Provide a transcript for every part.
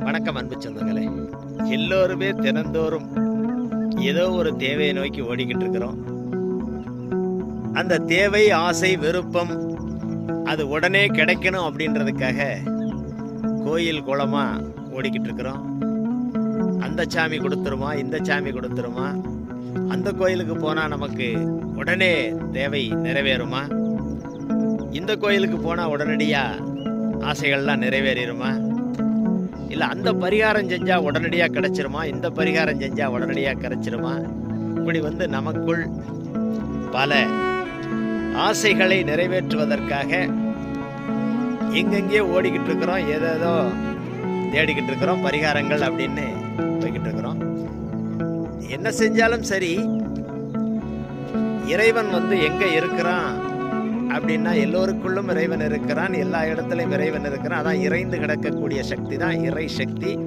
வணக்கம் அன்பு சொந்தங்களே. எல்லோருமே தினந்தோறும் ஏதோ ஒரு தேவையை நோக்கி ஓடிக்கிட்டு இருக்கிறோம். அந்த தேவை ஆசை விருப்பம் அது உடனே கிடைக்கணும் அப்படின்றதுக்காக கோயில் குளமா ஓடிக்கிட்டு இருக்கிறோம். அந்த சாமி கொடுத்துருமா இந்த சாமி கொடுத்துருமா? அந்த கோயிலுக்கு போனால் நமக்கு உடனே தேவை நிறைவேறுமா? இந்த கோயிலுக்கு போனால் உடனடியாக ஆசைகள்லாம் நிறைவேறிடுமா? இல்லை அந்த பரிகாரம் செஞ்சால் உடனடியாக கிடைச்சிருமா? இந்த பரிகாரம் செஞ்சால் உடனடியாக கிடைச்சிருமா? இப்படி வந்து நமக்குள் பல ஆசைகளை நிறைவேற்றுவதற்காக எங்கெங்கே ஓடிக்கிட்டு இருக்கிறோம். ஏதேதோ தேடிக்கிட்டு இருக்கிறோம். பரிகாரங்கள் அப்படின்னு போய்கிட்டு இருக்கிறோம். என்ன செஞ்சாலும் சரி இறைவன் வந்து எங்கே இருக்கிறான்? அப்படின்னா எல்லோருக்குள்ளும் இறைவன் இருக்கிறான் எல்லா இடத்துலையும் இறைவன் இருக்கிறான். அதான் இறைந்து கிடக்கக்கூடிய சக்தி தான் இறை சக்தி.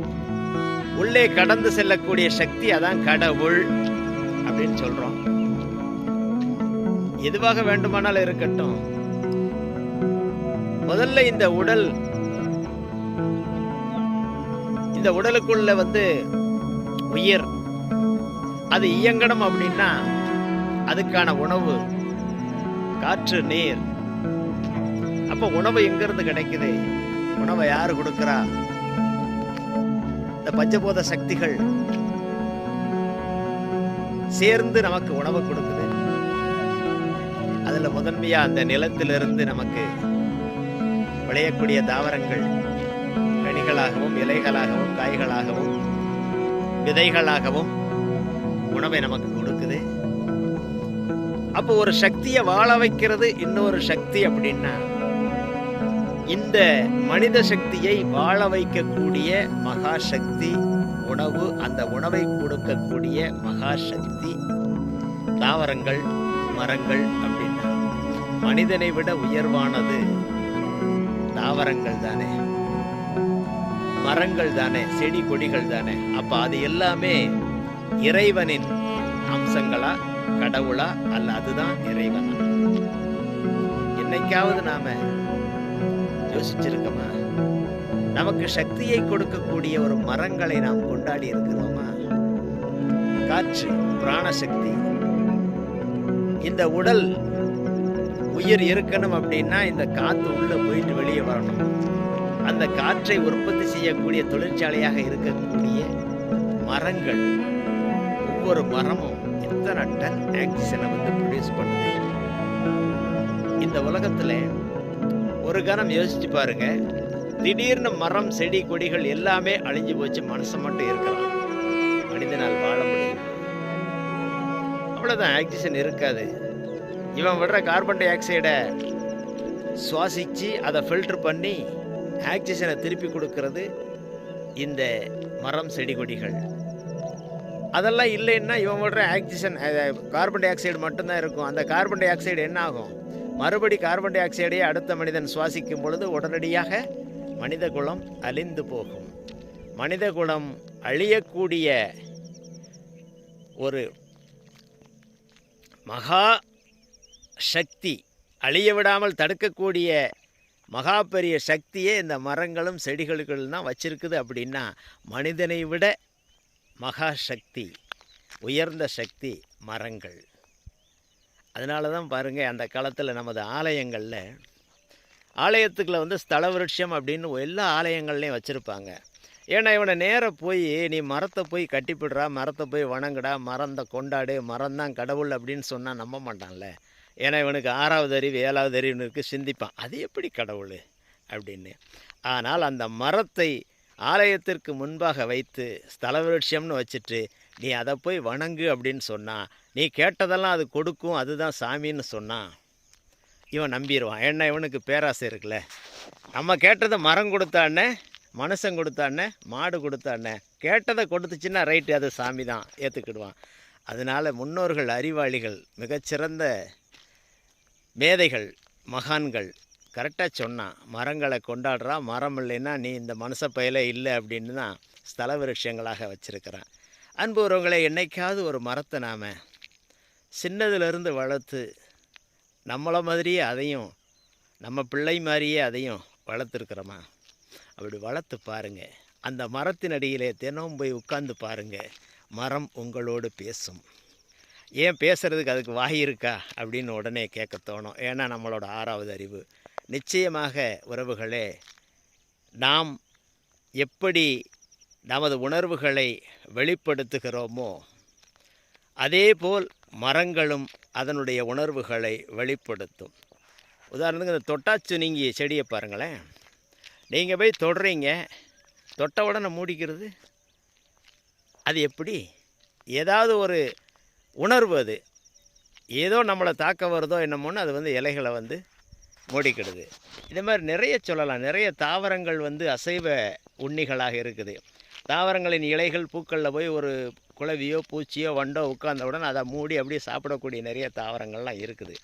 உள்ளே கடந்து செல்லக்கூடிய சக்தி அதான் கடவுள் அப்படின்னு சொல்றோம். எதுவாக வேண்டுமானாலும் இருக்கட்டும். முதல்ல இந்த உடல் இந்த உடலுக்குள்ள வந்து உயிர். அது இயங்கணும் அப்படின்னா அதுக்கான உணவு காற்று நீர். அப்ப உணவு எங்கிருந்து கிடைக்குது? உணவை யாரு கொடுக்குறா? இந்த பஞ்சபோத சக்திகள் சேர்ந்து நமக்கு உணவு கொடுக்குது. அதுல முதன்மையா அந்த நிலத்திலிருந்து நமக்கு விளையக்கூடிய தாவரங்கள் கனிகளாகவும் இலைகளாகவும் காய்களாகவும் விதைகளாகவும் உணவை நமக்கு கொடுக்குது. அப்போ ஒரு சக்தியை வாழ வைக்கிறது இன்னொரு சக்தி அப்படின்னா இந்த மனித சக்தியை வாழ வைக்கக்கூடிய மகாசக்தி உணவு அந்த உணவை கொடுக்கக்கூடிய மகாசக்தி தாவரங்கள் மரங்கள் அப்படின்னா மனிதனை விட உயர்வானது தாவரங்கள் தானே. மரங்கள் தானே செடி கொடிகள் தானே. அப்ப அது எல்லாமே இறைவனின் அம்சங்களா? கடவுளா அல்ல அதுதான் இறைவனா? என்னைக்காவது நாம யோசிச்சிருக்கோமா? நமக்கு சக்தியை கொடுக்கக்கூடிய ஒரு மரங்களை நாம் கொண்டாடி இருக்கிறோமா? காற்று பிராணசக்தி இந்த உடல் உயிர் இருக்கணும் அப்படின்னா இந்த காத்து உள்ள போயிட்டு வெளியே வரணும். அந்த காற்றை உற்பத்தி செய்யக்கூடிய தொழிற்சாலையாக இருக்கக்கூடிய மரங்கள் ஒவ்வொரு மரமும் எத்தனை டன் ஆக்சிஜனை வந்து ப்ரொடியூஸ் பண்ணுது? இந்த உலகத்துல ஒரு கணம் யோசிச்சு பாருங்க. திடீர்னு மரம் செடி கொடிகள் எல்லாமே அழிஞ்சு போச்சு. மனுஷன் மட்டும் இருக்கலாம். மனிதனால் வாழ முடியும் அவ்வளோதான் ஆக்சிஜன் இருக்காது. இவன் விடுற கார்பன் டை ஆக்சைடை சுவாசித்து அதை ஃபில்டர் பண்ணி ஆக்சிஜனை திருப்பி கொடுக்கறது இந்த மரம் செடி கொடிகள். அதெல்லாம் இல்லைன்னா இவன் விடுற ஆக்சிஜன் கார்பன் டை ஆக்சைடு மட்டும்தான் இருக்கும். அந்த கார்பன் டை ஆக்சைடு என்ன ஆகும் மறுபடி கார்பன் டை ஆக்சைடையே அடுத்த மனிதன் சுவாசிக்கும் பொழுது உடனடியாக மனித குலம் அழிந்து போகும். மனித குலம் அழியக்கூடிய ஒரு மகா சக்தி அழிய விடாமல் தடுக்கக்கூடிய மகா பெரிய சக்தியே இந்த மரங்களும் செடிகளுக்கும் தான் வச்சிருக்குது அப்படின்னா மனிதனை விட மகா சக்தி உயர்ந்த சக்தி மரங்கள். அதனால தான் பாருங்கள் அந்த காலத்தில் நமது ஆலயங்களில் ஆலயத்துக்குள்ள வந்து ஸ்தல விருட்சம் அப்படின்னு எல்லா ஆலயங்கள்லையும் வச்சுருப்பாங்க. ஏன்னா இவனை நேராக போய் நீ மரத்தை போய் கட்டிப்பிடுறா மரத்தை போய் வணங்குடா மரத்தை கொண்டாடு மரம் தான் கடவுள் அப்படின்னு சொன்னால் நம்ப மாட்டான்ல. ஏன்னா இவனுக்கு ஆறாவது அறிவு ஏழாவது அறிவுன்னு இருக்குது சிந்திப்பான். அது எப்படி கடவுள்? அப்படின்னு. ஆனால் அந்த மரத்தை ஆலயத்திற்கு முன்பாக வைத்து ஸ்தல விருட்சம்னு வச்சுட்டு நீ அதை போய் வணங்கு அப்படின்னு சொன்னான் நீ கேட்டதெல்லாம் அது கொடுக்கும் அதுதான் சாமின்னு சொன்னான் இவன் நம்பிடுவான் ஏன்னா இவனுக்கு பேராசை இருக்குல்ல. நம்ம கேட்டதை மரம் கொடுத்தானே மனுஷன் கொடுத்தானே மாடு கொடுத்தானே கேட்டதை கொடுத்துச்சுன்னா ரைட்டு அது சாமி தான் ஏற்றுக்கிடுவான் அதனால் முன்னோர்கள் அறிவாளிகள் மிகச்சிறந்த மேதைகள் மகான்கள் கரெக்டாக சொன்னான் மரங்களை கொண்டாடுறா மரம் இல்லைன்னா நீ இந்த மனுஷ பயில இல்லை அப்படின்னு தான் ஸ்தல விருட்சங்களாக வச்சுருக்கிறான். அன்பு உறவுகளை என்னைக்காவது ஒரு மரத்தை நாம் சின்னதுலேருந்து வளர்த்து நம்மளை மாதிரியே அதையும் நம்ம பிள்ளை மாதிரியே அதையும் வளர்த்துருக்குறோமா? அப்படி வளர்த்து பாருங்க. அந்த மரத்தின் அடியிலே தினமும் போய் உட்காந்து பாருங்கள் மரம் உங்களோடு பேசும். ஏன் பேசுகிறதுக்கு அதுக்கு வாய் இருக்கா? அப்படின்னு உடனே கேட்க தோணும். ஏன்னா நம்மளோட ஆறாவது அறிவு. நிச்சயமாக உறவுகளே நாம் எப்படி நமது உணர்வுகளை வெளிப்படுத்துகிறோமோ அதேபோல் மரங்களும் அதனுடைய உணர்வுகளை வெளிப்படுத்தும். உதாரணத்துக்கு இந்த தொட்டாச்சுனிங்கி செடியை பாருங்களேன். நீங்கள் போய் தொடுறீங்க தொட்ட உடனே மூடிக்கிறது. அது எப்படி? ஏதாவது ஒரு உணர்வு அது. ஏதோ நம்மளை தாக்க வருதோ என்னமோன்னு அது வந்து இலைகளை வந்து மூடிக்கிடுது. இதே மாதிரி நிறைய சொல்லலாம். நிறைய தாவரங்கள் வந்து அசைவ உண்ணிகளாக இருக்குது. தாவரங்களின் இலைகள் பூக்களில் போய் ஒரு குளவியோ பூச்சியோ வண்டோ உட்கார்ந்தவுடன் அதை மூடி அப்படியே சாப்பிடக்கூடிய நிறைய தாவரங்கள்லாம் இருக்குது.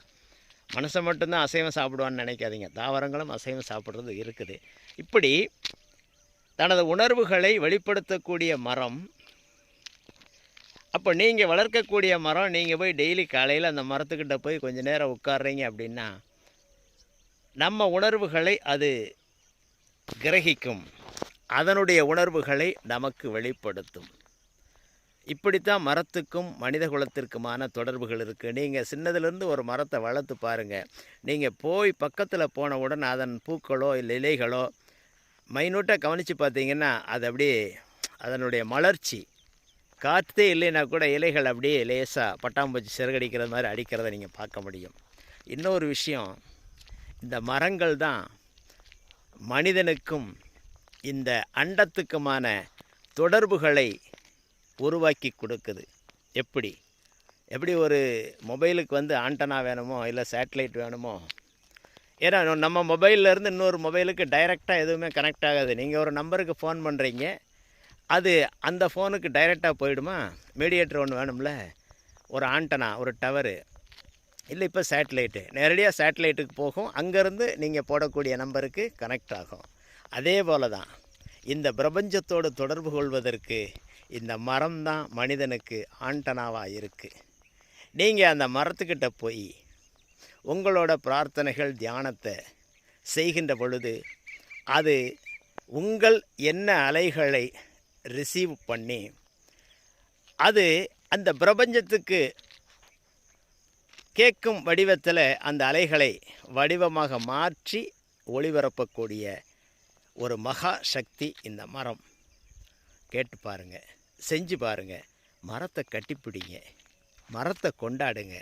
மனுஷன் மட்டும்தான் அசைவம் சாப்பிடுவான்னு நினைக்காதீங்க. தாவரங்களும் அசைவம் சாப்பிட்றது இருக்குது. இப்படி தனது உணர்வுகளை வெளிப்படுத்தக்கூடிய மரம். அப்போ நீங்கள் வளர்க்கக்கூடிய மரம் நீங்கள் போய் டெய்லி காலையில் அந்த மரத்துக்கிட்ட போய் கொஞ்ச நேரம் உட்கார்றீங்க அப்படின்னா நம்ம உணர்வுகளை அது கிரகிக்கும். அதனுடைய உணர்வுகளை நமக்கு வெளிப்படுத்தும். இப்படித்தான் மரத்துக்கும் மனித குலத்திற்குமான தொடர்புகள் இருக்குது நீங்கள் சின்னதுலேருந்து ஒரு மரத்தை வளர்த்து பாருங்கள் நீங்கள் போய் பக்கத்தில் போனவுடன் அதன் பூக்களோ இல்லை இலைகளோ மைனூட்டாக கவனித்து பார்த்தீங்கன்னா அது அப்படியே அதனுடைய மலர்ச்சி. காற்றே இல்லைன்னா கூட இலைகள் அப்படியே லேசாக பட்டாம்பூச்சி சிறகடிக்கிறது மாதிரி அடிக்கிறத நீங்கள் பார்க்க முடியும். இன்னொரு விஷயம் இந்த மரங்கள் தான் மனிதனுக்கும் இந்த அண்டத்துக்குமான தொடர்புகளை உருவாக்கி கொடுக்குது. எப்படி? எப்படி ஒரு மொபைலுக்கு வந்து ஆண்டனா வேணுமோ இல்லை சேட்டலைட் வேணுமோ? ஏன்னா நம்ம மொபைல்லேருந்து இன்னொரு மொபைலுக்கு டைரெக்டாக எதுவுமே கனெக்ட் ஆகாது. நீங்கள் ஒரு நம்பருக்கு ஃபோன் பண்ணுறீங்க அது அந்த ஃபோனுக்கு டைரெக்டாக போயிடுமா? மீடியேட்டர் ஒன்று வேணும்ல? ஒரு ஆண்டனா ஒரு டவரு இல்லை இப்போ சேட்டலைட்டு. நேரடியாக சேட்டலைட்டுக்கு போகும். அங்கேருந்து நீங்கள் போடக்கூடிய நம்பருக்கு கனெக்ட் ஆகும். அதே போல தான் இந்த பிரபஞ்சத்தோடு தொடர்பு கொள்வதற்கு இந்த மரம் தான் மனிதனுக்கு ஆண்டனாவாக இருக்குது நீங்கள் அந்த மரத்துக்கிட்ட போய் உங்களோட பிரார்த்தனைகள் தியானத்தை செய்கின்ற பொழுது அது உங்கள் என்ன அலைகளை ரிசீவ் பண்ணி அது அந்த பிரபஞ்சத்துக்கு கேட்கும் வடிவத்தில் அந்த அலைகளை வடிவமாக மாற்றி ஒளிபரப்பக்கூடிய ஒரு மகா சக்தி இந்த மரம். கேட்டு பாருங்க செஞ்சு பாருங்க மரத்தை கட்டிப்பிடிங்க மரத்தை கொண்டாடுங்க.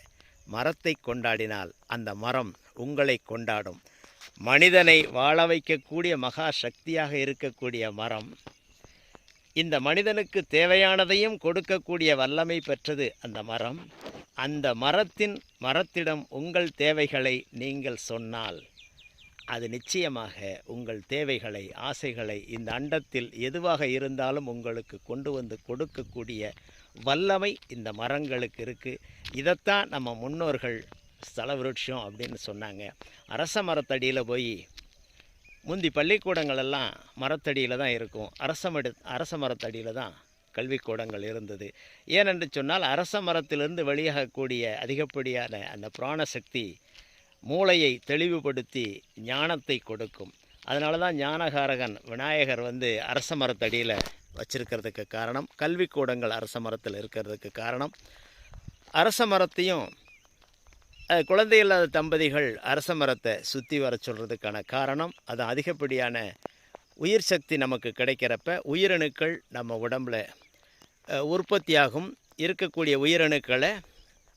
மரத்தை கொண்டாடினால் அந்த மரம் உங்களை கொண்டாடும். மனிதனை வாழ வைக்கக்கூடிய மகா சக்தியாக இருக்கக்கூடிய மரம். இந்த மனிதனுக்கு தேவையானதையும் கொடுக்கக்கூடிய வல்லமை பெற்றது அந்த மரம். அந்த மரத்தின் மரத்திடம் உங்கள் தேவைகளை நீங்கள் சொன்னால் அது நிச்சயமாக உங்கள் தேவைகளை ஆசைகளை இந்த அண்டத்தில் எதுவாக இருந்தாலும் உங்களுக்கு கொண்டு வந்து கொடுக்கக்கூடிய வல்லமை இந்த மரங்களுக்கு இருக்குது இதைத்தான் நம்ம முன்னோர்கள் ஸ்தல விருட்சம் அப்படின்னு சொன்னாங்க. அரச மரத்தடியில் போய் முந்தி பள்ளிக்கூடங்களெல்லாம் மரத்தடியில் தான் இருக்கும். அரச மடு அரச மரத்தடியில் தான் கல்விக்கூடங்கள் இருந்தது. ஏனென்று சொன்னால் அரச மரத்திலிருந்து வெளியாகக்கூடிய அதிகப்படியான அந்த பிராணசக்தி மூளையை தெளிவுபடுத்தி ஞானத்தை கொடுக்கும். அதனால தான் ஞானகாரகன் விநாயகர் வந்து அரச மரத்தடியில் வச்சிருக்கிறதுக்கு காரணம் கல்விக்கூடங்கள் அரச மரத்தில் இருக்கிறதுக்கு காரணம். அரச மரத்தையும் குழந்தை இல்லாத தம்பதிகள் அரச மரத்தை சுற்றி வர சொல்கிறதுக்கான காரணம் அது அதிகப்படியான உயிர் சக்தி நமக்கு கிடைக்கிறப்ப உயிரணுக்கள் நம்ம உடம்புல உற்பத்தியாகும் இருக்கக்கூடிய உயிரணுக்களை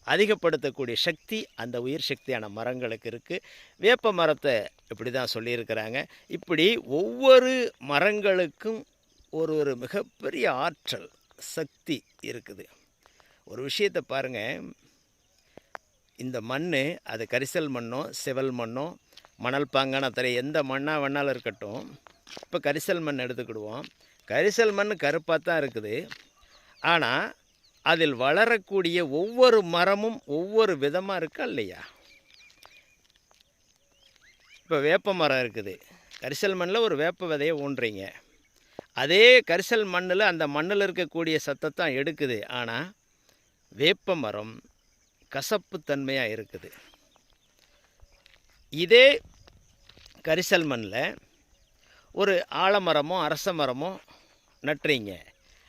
அதிகப்படுத்தக்கூடிய சக்தி அந்த உயிர் சக்தியான மரங்களுக்கு இருக்குது வேப்ப மரத்தை இப்படி தான் சொல்லியிருக்கிறாங்க. இப்படி ஒவ்வொரு மரங்களுக்கும் ஒரு ஒரு மிகப்பெரிய ஆற்றல் சக்தி இருக்குது. ஒரு விஷயத்தை பாருங்கள் இந்த மண் அது கரிசல் மண்ணோ செவல் மண்ணோ மணல் பாங்கான தரை எந்த மண்ணாக வேணாலும் இருக்கட்டும். இப்போ கரிசல் மண் எடுத்துக்கிடுவோம். கரிசல் மண் கருப்பாக தான் இருக்குது. ஆனால் அதில் வளரக்கூடிய ஒவ்வொரு மரமும் ஒவ்வொரு விதமாக இருக்கா இல்லையா? இப்போ வேப்ப மரம் இருக்குது. கரிசல் மண்ணில் ஒரு வேப்ப விதையை ஊன்றீங்க. அதே கரிசல் மண்ணில் அந்த மண்ணில் இருக்கக்கூடிய சத்தத்தான் எடுக்குது. ஆனால் வேப்ப மரம் கசப்புத்தன்மையாக இருக்குது. இதே கரிசல் மண்ணில் ஒரு ஆலமரமோ அரச மரமோ நட்டுறீங்க.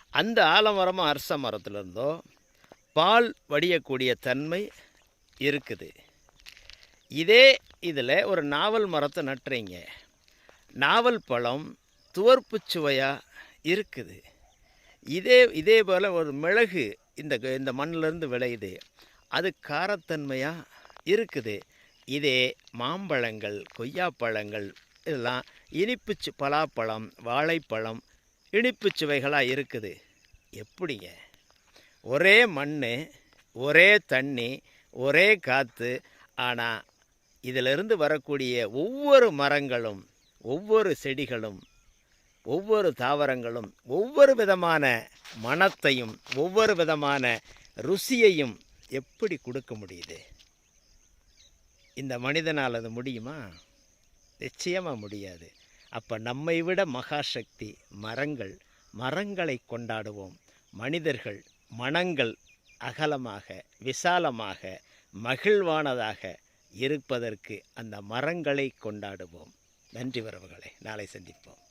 அந்த ஆலமரமும் அரச மரத்துலேருந்தோ பால் வடியக்கூடிய தன்மை இருக்குது. இதே இதில் ஒரு நாவல் மரத்தை நட்டுறீங்க. நாவல் பழம் துவர்ப்பு சுவையாக இருக்குது. இதே இதே போல் ஒரு மிளகு இந்த க- இந்த மண்ணிலேருந்து விளையுது. அது காரத்தன்மையாக இருக்குது. இதே மாம்பழங்கள் கொய்யாப்பழங்கள் இதெல்லாம் இனிப்பு பலாப்பழம் வாழைப்பழம் இனிப்பு சுவைகளாக இருக்குது? எப்படிங்க? ஒரே மண் ஒரே தண்ணி ஒரே காற்று ஆனால் இதிலிருந்து வரக்கூடிய ஒவ்வொரு மரங்களும் ஒவ்வொரு செடிகளும் ஒவ்வொரு தாவரங்களும் ஒவ்வொரு விதமான மணத்தையும் ஒவ்வொரு விதமான ருசியையும் எப்படி கொடுக்க முடியுது? இந்த மனிதனால் அது முடியுமா? நிச்சயமாக முடியாது. அப்போ நம்மை விட மகாசக்தி மரங்கள் மரங்களை கொண்டாடுவோம். மனிதர்கள் மனங்கள் அகலமாக விசாலமாக மகிழ்வானதாக இருப்பதற்கு அந்த மரங்களை கொண்டாடுவோம். நன்றி வரவுகளை நாளை சந்திப்போம்.